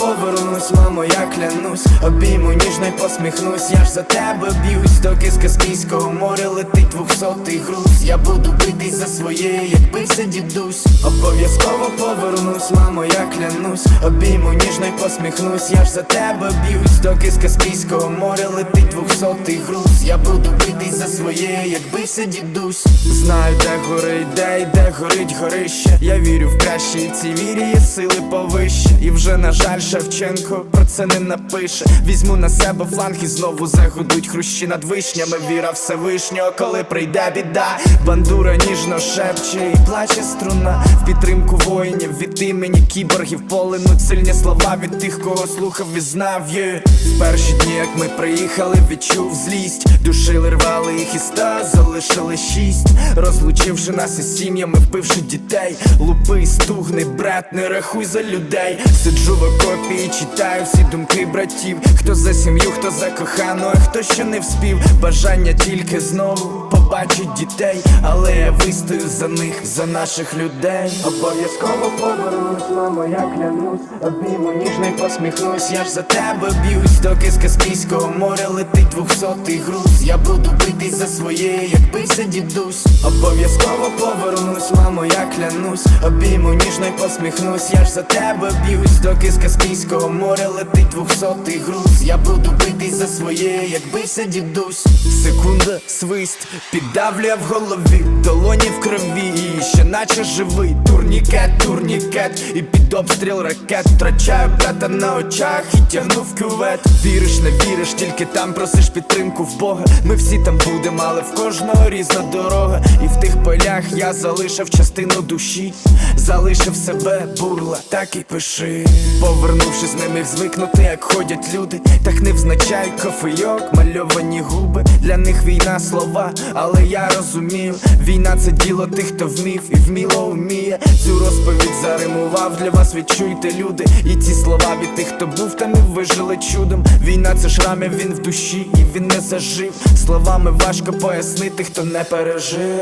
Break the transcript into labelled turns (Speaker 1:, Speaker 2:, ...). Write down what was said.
Speaker 1: повернусь, мамо, я клянусь, обійму ніжно й посміхнусь, я ж за тебе б'юсь, доки з Каспійського моря летить двохсотий груз. Я буду битись за своє, як бився дідусь. Обов'язково повернусь, мамо, я обійму ніжно й посміхнусь, я ж за тебе б'юсь, доки з Каспійського моря летить двохсотий груз. Я буду битись за своє, як бився дідусь. Знаю, де горить, де і де горить горище. Я вірю в краще, і цій вірі є сили повище. І вже, на жаль, Шевченко про це не напише. Візьму на себе фланг і знову загудуть хрущі над вишнями. Віра Всевишнього, коли прийде біда. Бандура ніжно шепче і плаче струна. В підтримку воїнів від імені кіборгів полинуть сильні слова від тих, кого слухав і знав. є В перші дні, як ми приїхали, відчув злість. Душили, рвали їх із ста, залишили шість. Розлучивши нас із сім'ями, вбивши дітей. Лупи, стугни, брат, не рахуй за людей. Сиджу в окопі читаю всі думки братів. Хто за сім'ю, хто за кохану, а хто ще не вспів. Бажання тільки знову побачить дітей. Але я вистою за них, за наших людей. Обов'язково повернусь, мамо, я клянусь. Обійму ніжно й посміхнусь. Я ж за тебе б'юсь, доки з Каспійського моря летить двохсотий груз. Я буду битись за своє, як бився дідусь. Обов'язково повернусь, мамо, я клянусь. Обійму ніжно посміхнусь. Я ж за тебе б'юсь, доки з Каспійського моря летить двохсотий груз. Я буду битись за своє, як бився дідусь. Секунда, свист, піддавлює в голові, долоні в крові, наче живий. Турнікет, турнікет, і під обстріл ракет втрачаю брата на очах і тягну в кювет. Віриш, не віриш, тільки там просиш підтримку в Бога. Ми всі там будемо, але в кожного різна дорога. І в тих полях я залишив частину душі, залишив себе бурла, так і пиши. Повернувшись, не міг звикнути, як ходять люди. Так не взначай кофейок, мальовані губи. Для них війна слова, але я розумію, війна це діло тих, хто вмів і вміло вміє. Цю розповідь заримував для вас, відчуйте люди. І ці слова від тих, хто був та не вижили чудом. Війна це шрамів, він в душі, і він не зажив. Словами важко пояснити, хто не пережив.